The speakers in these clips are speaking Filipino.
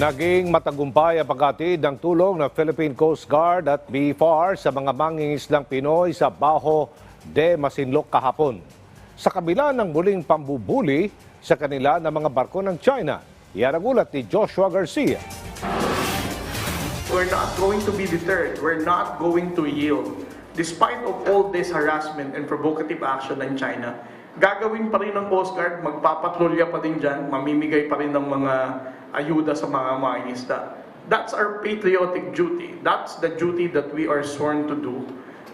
Naging matagumpay ang paghatid ng tulong ng Philippine Coast Guard at BFAR sa mga mangingislang Pinoy sa Baho de Masinloc kahapon. Sa kabila ng muling pambubuli sa kanila ng mga barko ng China, yan ang ulat ni Joshua Garcia. We're not going to be deterred. We're not going to yield. Despite of all this harassment and provocative action ng China, gagawin pa rin ng Coast Guard, magpapatrolya pa din dyan, mamimigay pa rin ng mga ayuda sa mga mangingisda. That's our patriotic duty. That's the duty that we are sworn to do.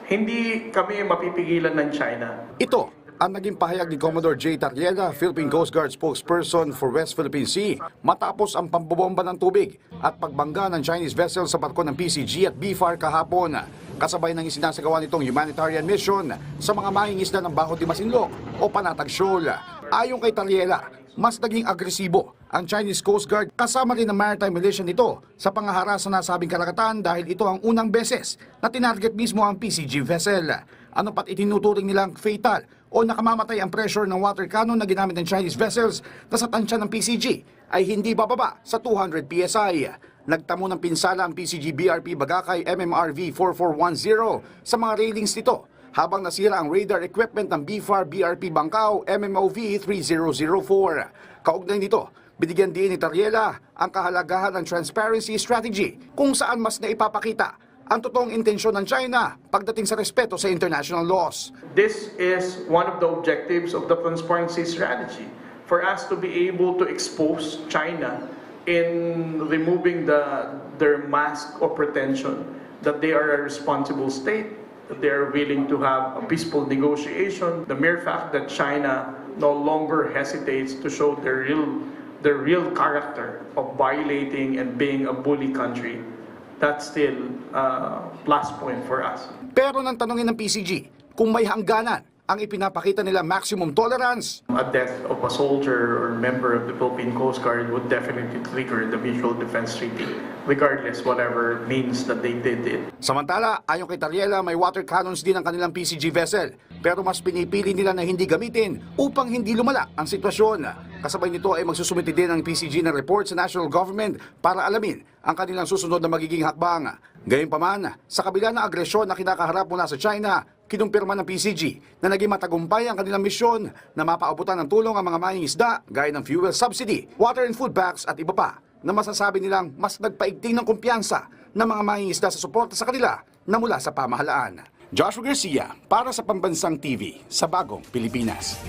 Hindi kami mapipigilan ng China. Ito ang naging pahayag ni Commodore J. Tariela, Philippine Coast Guard spokesperson for West Philippine Sea matapos ang pambobomba ng tubig at pagbangga ng Chinese vessel sa barko ng PCG at BFAR kahapon. Kasabay ng isinasagawa nitong humanitarian mission sa mga mangingisda ng Baho de Masinloc o Panatag Shoal. Ayon kay Tariela, mas naging agresibo ang Chinese Coast Guard kasama rin ang maritime militia nito sa pangahara sa nasabing karagatan dahil ito ang unang beses na tinarget mismo ang PCG vessel. Ano pat itinuturing nilang fatal o nakamamatay ang pressure ng water cannon na ginamit ng Chinese vessels na sa tansya ng PCG ay hindi bababa sa 200 PSI. Nagtamo ng pinsala ang PCG BRP Bagakay MMRV 4410 sa mga railings nito habang nasira ang radar equipment ng BFAR BRP Bangkao MMOV 3004. Kaugnay nito, binigyan din ni Tariela ang kahalagahan ng transparency strategy kung saan mas naipapakita ang totoong intensyon ng China pagdating sa respeto sa international laws. This is one of the objectives of the transparency strategy for us to be able to expose China in removing the, their mask of pretension that they are a responsible state, that they are willing to have a peaceful negotiation. The mere fact that China no longer hesitates to show their real, their real character of violating and being a bully country, that's still a plus point for us. Pero nang tanongin ng PCG kung may hangganan ang ipinapakita nila maximum tolerance, A death of a soldier or member of the Philippine Coast Guard would definitely trigger the Mutual Defense Treaty, regardless whatever means that they did it. Samantala, ayon kay Tariela, may water cannons din ang kanilang PCG vessel. Pero mas pinipili nila na hindi gamitin upang hindi lumala ang sitwasyon. Kasabay nito ay magsusumiti din ang PCG ng report sa national government para alamin ang kanilang susunod na magiging hakbang. Gayunpaman, sa kabila ng agresyon na kinakaharap mula sa China, kinumpirma ng PCG na naging matagumpay ang kanilang misyon na mapaabutan ng tulong ang mga mangingisda gaya ng fuel subsidy, water and food packs at iba pa na masasabi nilang mas nagpaigting ng kumpiyansa ng mga mangingisda sa suporta sa kanila na mula sa pamahalaan. Joshua Garcia para sa Pambansang TV sa Bagong Pilipinas.